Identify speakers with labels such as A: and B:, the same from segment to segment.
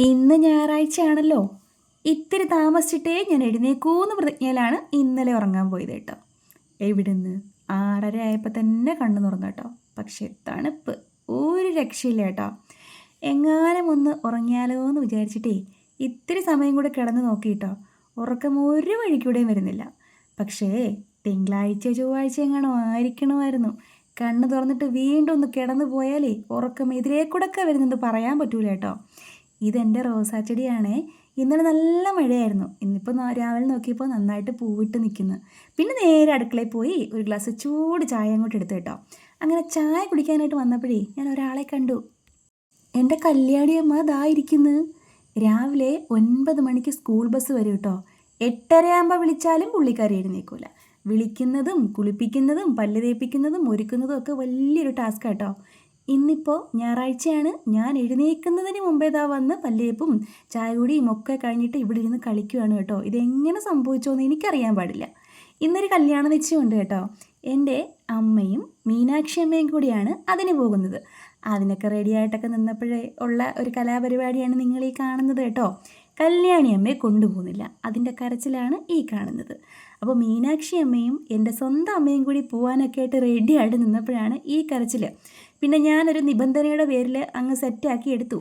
A: ഇന്ന് ഞായറാഴ്ചയാണല്ലോ. ഇത്തിരി താമസിച്ചിട്ടേ ഞാൻ എഴുന്നേക്കൂന്ന് പ്രതിജ്ഞയിലാണ് ഇന്നലെ ഉറങ്ങാൻ പോയത് കേട്ടോ. എവിടുന്ന്? ആറര ആയപ്പോൾ തന്നെ കണ്ണു തുറന്നു കേട്ടോ. പക്ഷേ തണുപ്പ്. ഒരു രക്ഷയില്ല കേട്ടോ. എങ്ങാനും ഒന്ന് ഉറങ്ങിയാലോ എന്ന് വിചാരിച്ചിട്ടേ ഇത്തിരി സമയം കൂടെ കിടന്ന് നോക്കിയിട്ടോ ഉറക്കം ഒരു വഴിക്കൂടെയും വരുന്നില്ല. പക്ഷേ തിങ്കളാഴ്ച ചൊവ്വാഴ്ച എങ്ങാണോ ആയിരിക്കണമായിരുന്നു. കണ്ണ് തുറന്നിട്ട് വീണ്ടും ഒന്ന് കിടന്നു പോയാലേ ഉറക്കം എതിരേ കൂടെ ഒക്കെ വരുന്നുണ്ട് പറയാൻ പറ്റൂല കേട്ടോ. ഇതെന്റെ റോസാ ചെടിയാണേ. ഇന്നലെ നല്ല മഴയായിരുന്നു. ഇന്നിപ്പോൾ രാവിലെ നോക്കിയപ്പോൾ നന്നായിട്ട് പൂവിട്ട് നിൽക്കുന്നു പിന്നെ നേരെ അടുക്കളയിൽ പോയി ഒരു ഗ്ലാസ് ചൂട് ചായ അങ്ങോട്ട് എടുത്തു കേട്ടോ. അങ്ങനെ ചായ കുടിക്കാനായിട്ട് വന്നപ്പോഴേ ഞാൻ ഒരാളെ കണ്ടു. എന്റെ കല്യാണിയമ്മ ദാ ഇരിക്കുന്നു. രാവിലെ ഒൻപത് മണിക്ക് സ്കൂൾ ബസ് വരും കേട്ടോ. എട്ടരയാകുമ്പോൾ വിളിച്ചാലും പുള്ളിക്കാരി എഴുന്നേക്കൂല. വിളിക്കുന്നതും കുളിപ്പിക്കുന്നതും പല്ല് തേപ്പിക്കുന്നതും ഒരുക്കുന്നതും ഒക്കെ വലിയൊരു ടാസ്ക് കേട്ടോ. ഇന്നിപ്പോൾ ഞായറാഴ്ചയാണ്. ഞാൻ എഴുന്നേൽക്കുന്നതിന് മുമ്പേ ഇതാ വന്ന് പല്ലേപ്പും ചായ കൂടിയും ഒക്കെ കഴിഞ്ഞിട്ട് ഇവിടെ ഇരുന്ന് കളിക്കുകയാണ് കേട്ടോ. ഇതെങ്ങനെ സംഭവിച്ചോന്ന് എനിക്കറിയാൻ പാടില്ല. ഇന്നൊരു കല്യാണ നിശ്ചയമുണ്ട് കേട്ടോ. എന്റെ അമ്മയും മീനാക്ഷി അമ്മയും കൂടിയാണ് അതിന് പോകുന്നത്. അതിനൊക്കെ റെഡിയായിട്ടൊക്കെ നിന്നപ്പോഴേ ഉള്ള ഒരു കലാപരിപാടിയാണ് നിങ്ങൾ ഈ കാണുന്നത് കേട്ടോ. കല്യാണി അമ്മയെ കൊണ്ടുപോകുന്നില്ല. അതിന്റെ കരച്ചിലാണ് ഈ കാണുന്നത്. അപ്പോൾ മീനാക്ഷി അമ്മയും എന്റെ സ്വന്തം അമ്മയും കൂടി പോകാനൊക്കെ ആയിട്ട് റെഡിയായിട്ട് നിന്നപ്പോഴാണ് ഈ കരച്ചിൽ പിന്നെ ഞാനൊരു നിബന്ധനയുടെ പേരിൽ അങ്ങ് സെറ്റാക്കി എടുത്തു.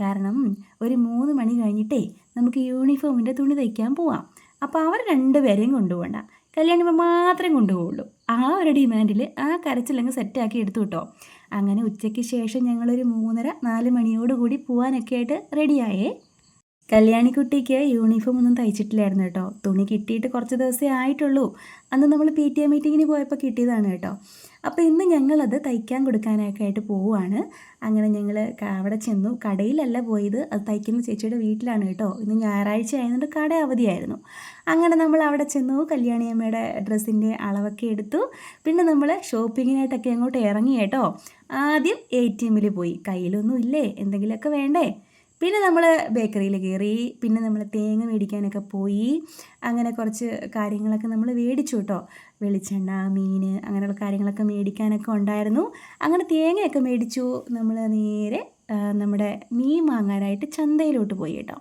A: കാരണം ഒരു മൂന്ന് മണി കഴിഞ്ഞിട്ടേ നമുക്ക് യൂണിഫോമിന്റെ തുണി തയ്ക്കാൻ പോവാം. അപ്പോൾ അവർ രണ്ടുപേരെയും കൊണ്ടുപോകണ്ട. കല്യാണിമ്മ മാത്രമേ കൊണ്ടുപോകുള്ളൂ ആ ഒരു ഡിമാൻഡിൽ ആ കരച്ചിലങ്ങ് സെറ്റാക്കി എടുത്തു കേട്ടോ അങ്ങനെ ഉച്ചയ്ക്ക് ശേഷം ഞങ്ങളൊരു മൂന്നര നാല് മണിയോടുകൂടി പോകാനൊക്കെ ആയിട്ട് റെഡിയായേ കല്യാണിക്കുട്ടിക്ക് യൂണിഫോം ഒന്നും തയ്ച്ചിട്ടില്ലായിരുന്നു കേട്ടോ. തുണി കിട്ടിയിട്ട് കുറച്ച് ദിവസമേ ആയിട്ടുള്ളൂ. അന്ന് നമ്മൾ പി ടി എ മീറ്റിങ്ങിന് പോയപ്പോൾ കിട്ടിയതാണ് കേട്ടോ. അപ്പോൾ ഇന്ന് ഞങ്ങളത് തയ്ക്കാൻ കൊടുക്കാനൊക്കെ ആയിട്ട് പോവുകയാണ് അങ്ങനെ ഞങ്ങൾ അവിടെ ചെന്നു. കടയിലല്ല പോയത്. അത് തയ്ക്കുന്ന ചേച്ചിയുടെ വീട്ടിലാണ് കേട്ടോ. ഇന്ന് ഞായറാഴ്ച ആയതുകൊണ്ട് കട അവധിയായിരുന്നു. അങ്ങനെ നമ്മൾ അവിടെ ചെന്നു. കല്യാണിയമ്മയുടെ ഡ്രസ്സിന്റെ അളവൊക്കെ എടുത്തു. പിന്നെ നമ്മൾ ഷോപ്പിങ്ങിനായിട്ടൊക്കെ അങ്ങോട്ട് ഇറങ്ങി കേട്ടോ. ആദ്യം എ ടി എമ്മിൽ പോയി. കയ്യിലൊന്നും ഇല്ലേ? എന്തെങ്കിലുമൊക്കെ വേണ്ടേ? പിന്നെ നമ്മൾ ബേക്കറിയിൽ കയറി പിന്നെ നമ്മൾ തേങ്ങ മേടിക്കാനൊക്കെ പോയി അങ്ങനെ കുറച്ച് കാര്യങ്ങളൊക്കെ നമ്മൾ മേടിച്ചു കേട്ടോ വെളിച്ചെണ്ണ മീൻ അങ്ങനെയുള്ള കാര്യങ്ങളൊക്കെ മേടിക്കാനൊക്കെ ഉണ്ടായിരുന്നു. അങ്ങനെ തേങ്ങയൊക്കെ മേടിച്ചു. നമ്മൾ നേരെ നമ്മുടെ മീൻ വാങ്ങാനായിട്ട് ചന്തയിലോട്ട് പോയി കേട്ടോ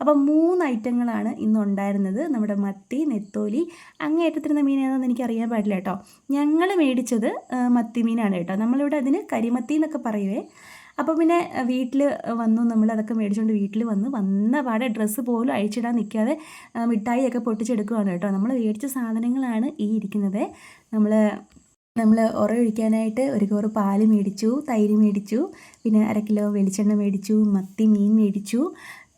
A: അപ്പം മൂന്ന് ഐറ്റങ്ങളാണ് ഇന്നുണ്ടായിരുന്നത് നമ്മുടെ മത്തി നെത്തോലി അങ്ങേറ്റത്തിരുന്ന മീൻ ഏതാണെന്ന് എനിക്ക് അറിയാൻ പാടില്ല കേട്ടോ ഞങ്ങൾ മേടിച്ചത് മത്തി മീനാണ് കേട്ടോ നമ്മളിവിടെ അതിന് കരിമത്തി എന്നൊക്കെ പറയുവേ. അപ്പോൾ പിന്നെ വീട്ടിൽ വന്നു. നമ്മൾ അതൊക്കെ മേടിച്ചുകൊണ്ട് വീട്ടിൽ വന്ന് വന്ന പാടെ ഡ്രസ്സ് പോലും അഴിച്ചിടാൻ നിൽക്കാതെ മിഠായിയൊക്കെ പൊട്ടിച്ചെടുക്കുകയാണ് കേട്ടോ. നമ്മൾ മേടിച്ച സാധനങ്ങളാണ് ഈ ഇരിക്കുന്നത്. നമ്മൾ നമ്മൾ ഉറയൊഴിക്കാനായിട്ട് ഒരു കോറ് പാൽ മേടിച്ചു തൈര് മേടിച്ചു പിന്നെ അര കിലോ വെളിച്ചെണ്ണ മേടിച്ചു മത്തി മീൻ മേടിച്ചു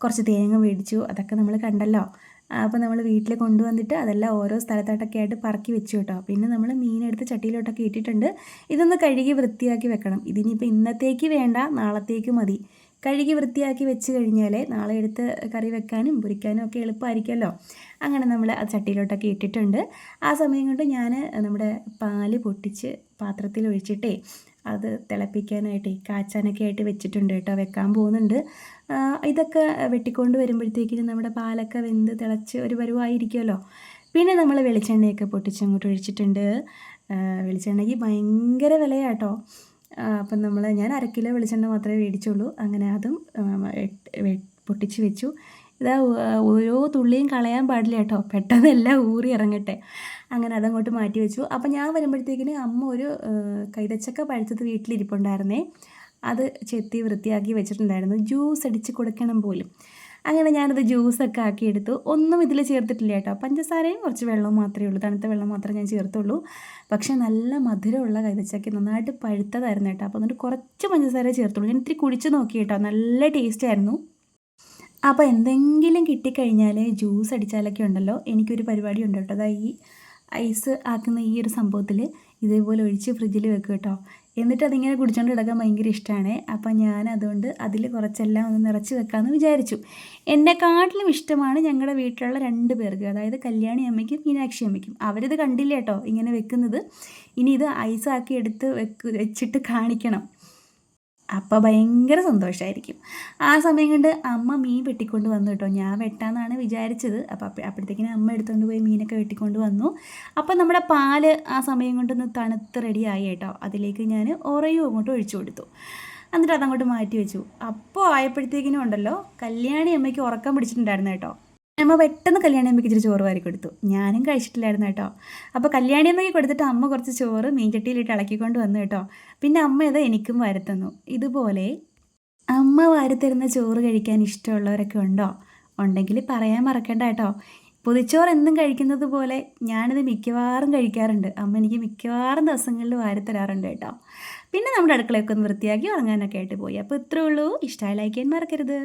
A: കുറച്ച് തേങ്ങ മേടിച്ചു അതൊക്കെ നമ്മൾ കണ്ടല്ലോ. അപ്പോൾ നമ്മൾ വീട്ടിൽ കൊണ്ടുവന്നിട്ട് അതെല്ലാം ഓരോ സ്ഥലത്തായിട്ടൊക്കെ ആയിട്ട് പറക്കി വെച്ചു കേട്ടോ. പിന്നെ നമ്മൾ മീനെടുത്ത് ചട്ടിയിലോട്ടൊക്കെ ഇട്ടിട്ടുണ്ട്. ഇതൊന്ന് കഴുകി വൃത്തിയാക്കി വെക്കണം. ഇതിനിപ്പോൾ ഇന്നത്തേക്ക് വേണ്ട നാളത്തേക്ക് മതി. കഴുകി വൃത്തിയാക്കി വെച്ച് കഴിഞ്ഞാൽ നാളെ എടുത്ത് കറി വെക്കാനും പൊരിക്കാനും ഒക്കെ എളുപ്പമായിരിക്കുമല്ലോ. അങ്ങനെ നമ്മൾ ആ ചട്ടിയിലോട്ടൊക്കെ ഇട്ടിട്ടുണ്ട്. ആ സമയം കൊണ്ട് ഞാൻ നമ്മുടെ പാൽ പൊട്ടിച്ച് പാത്രത്തിൽ ഒഴിച്ചിട്ടേ അത് തിളപ്പിക്കാനായിട്ട് കാച്ചാനൊക്കെ ആയിട്ട് വെച്ചിട്ടുണ്ട് കേട്ടോ വെക്കാൻ പോകുന്നുണ്ട്. ഇതൊക്കെ വെട്ടിക്കൊണ്ട് വരുമ്പോഴത്തേക്കിനും നമ്മുടെ പാലൊക്കെ വെന്ത് തിളച്ച് ഒരു പരുവായിരിക്കുമല്ലോ. പിന്നെ നമ്മൾ വെളിച്ചെണ്ണയൊക്കെ പൊട്ടിച്ച് അങ്ങോട്ട് ഒഴിച്ചിട്ടുണ്ട്. വെളിച്ചെണ്ണയ്ക്ക് ഭയങ്കര വിലയാട്ടോ അപ്പം നമ്മൾ ഞാൻ അര കിലോ വെളിച്ചെണ്ണ മാത്രമേ മേടിച്ചുള്ളൂ. അങ്ങനെ അതും പൊട്ടിച്ച് വെച്ചു. ഇതാ ഓരോ തുള്ളിയും കളയാൻ പാടില്ല കേട്ടോ. പെട്ടെന്ന് എല്ലാം ഊറി ഇറങ്ങട്ടെ. അങ്ങനെ അതങ്ങോട്ട് മാറ്റി വെച്ചു. അപ്പം ഞാൻ വരുമ്പോഴത്തേക്കിന് അമ്മ ഒരു കൈതച്ചക്ക പഴുത്തത് വീട്ടിലിരിപ്പുണ്ടായിരുന്നേ. അത് ചെത്തി വൃത്തിയാക്കി വെച്ചിട്ടുണ്ടായിരുന്നു. ജ്യൂസ് അടിച്ച് കൊടുക്കണം പോലും. അങ്ങനെ ഞാനത് ജ്യൂസൊക്കെ ആക്കിയെടുത്തു ഒന്നും ഇതിൽ ചേർത്തിട്ടില്ല കേട്ടോ. പഞ്ചസാരയും കുറച്ച് വെള്ളവും മാത്രമേ ഉള്ളൂ. തണുത്ത വെള്ളം മാത്രമേ ഞാൻ ചേർത്തുള്ളൂ. പക്ഷേ നല്ല മധുരമുള്ള കൈതച്ചക്ക നന്നായിട്ട് പഴുത്തതായിരുന്നു കേട്ടോ. അപ്പോൾ എന്നിട്ട് കുറച്ച് പഞ്ചസാര ചേർത്തുള്ളൂ. ഞാൻ ഇത്തിരി കുടിച്ച് നോക്കി കേട്ടോ. നല്ല ടേസ്റ്റ് ആയിരുന്നു. അപ്പോൾ എന്തെങ്കിലും കിട്ടിക്കഴിഞ്ഞാൽ ജ്യൂസ് അടിച്ചാലൊക്കെ ഉണ്ടല്ലോ. എനിക്കൊരു പരിപാടി ഉണ്ട് കേട്ടോ. അതായത് ഈ ഐസ് ആക്കുന്ന ഈ ഒരു സംഭവത്തിൽ ഇതേപോലെ ഒഴിച്ച് ഫ്രിഡ്ജിൽ വെക്കും കേട്ടോ. എന്നിട്ട് അതിങ്ങനെ കുടിച്ചുകൊണ്ട് കിടക്കാൻ ഭയങ്കര ഇഷ്ടമാണ് അപ്പം ഞാൻ അതുകൊണ്ട് അതിൽ കുറച്ചെല്ലാം ഒന്ന് നിറച്ച് വെക്കാമെന്ന് വിചാരിച്ചു. എന്നെക്കാട്ടിലും ഇഷ്ടമാണ് ഞങ്ങളുടെ വീട്ടിലുള്ള രണ്ട് പേർക്ക്. അതായത് കല്യാണി അമ്മയ്ക്കും മീനാക്ഷി അമ്മയ്ക്കും. അവരിത് കണ്ടില്ല കേട്ടോ ഇങ്ങനെ വെക്കുന്നത്. ഇനി ഇത് ഐസാക്കി എടുത്ത് വെക്ക് വെച്ചിട്ട് കാണിക്കണം. അപ്പോൾ ഭയങ്കര സന്തോഷമായിരിക്കും ആ സമയം കൊണ്ട് അമ്മ മീൻ വെട്ടിക്കൊണ്ട് വന്നു കേട്ടോ. ഞാൻ വെട്ടാന്നാണ് വിചാരിച്ചത്. അപ്പോൾ അപ്പോഴത്തേക്കിനും അമ്മ എടുത്തുകൊണ്ട് പോയി മീനൊക്കെ വെട്ടിക്കൊണ്ട് വന്നു. അപ്പോൾ നമ്മുടെ പാൽ ആ സമയം കൊണ്ടൊന്ന് തണുത്ത് റെഡിയായി കേട്ടോ. അതിലേക്ക് ഞാൻ ഉറയും അങ്ങോട്ട് ഒഴിച്ചു കൊടുത്തു. എന്നിട്ട് അതങ്ങോട്ട് മാറ്റി വെച്ചു. അപ്പോൾ ആയപ്പോഴത്തേക്കിനും ഉണ്ടല്ലോ കല്യാണി അമ്മയ്ക്ക് ഉറക്കം പിടിച്ചിട്ടുണ്ടായിരുന്നു കേട്ടോ. അമ്മ പെട്ടെന്ന് കല്യാണി അമ്മയ്ക്ക് ഇച്ചിരി ചോറ് വാരി കൊടുത്തു. ഞാനും കഴിച്ചിട്ടില്ലായിരുന്നു കേട്ടോ. അപ്പോൾ കല്യാണി അമ്മയ്ക്ക് കൊടുത്തിട്ട് അമ്മ കുറച്ച് ചോറ് മീൻചട്ടിയിലിട്ട് ഇളക്കിക്കൊണ്ട് വന്നു കേട്ടോ. പിന്നെ അമ്മ അത് എനിക്കും വരത്തുന്നു ഇതുപോലെ അമ്മ വാരിത്തരുന്ന ചോറ് കഴിക്കാൻ ഇഷ്ടമുള്ളവരൊക്കെ ഉണ്ടോ? ഉണ്ടെങ്കിൽ പറയാൻ മറക്കണ്ട കേട്ടോ. പൊതിച്ചോറ് എന്നും കഴിക്കുന്നത് പോലെ ഞാനിത് മിക്കവാറും കഴിക്കാറുണ്ട്. അമ്മ എനിക്ക് മിക്കവാറും ദിവസങ്ങളിൽ വാരിത്തരാറുണ്ട് കേട്ടോ. പിന്നെ നമ്മുടെ അടുക്കളയൊക്കെ ഒന്ന് വൃത്തിയാക്കി ഉറങ്ങാനൊക്കെ ആയിട്ട് പോയി. അപ്പോൾ ഇത്രേ ഉള്ളൂ. ഇഷ്ടമായി ലൈക്ക് ചെയ്യാൻ മറക്കരുത്.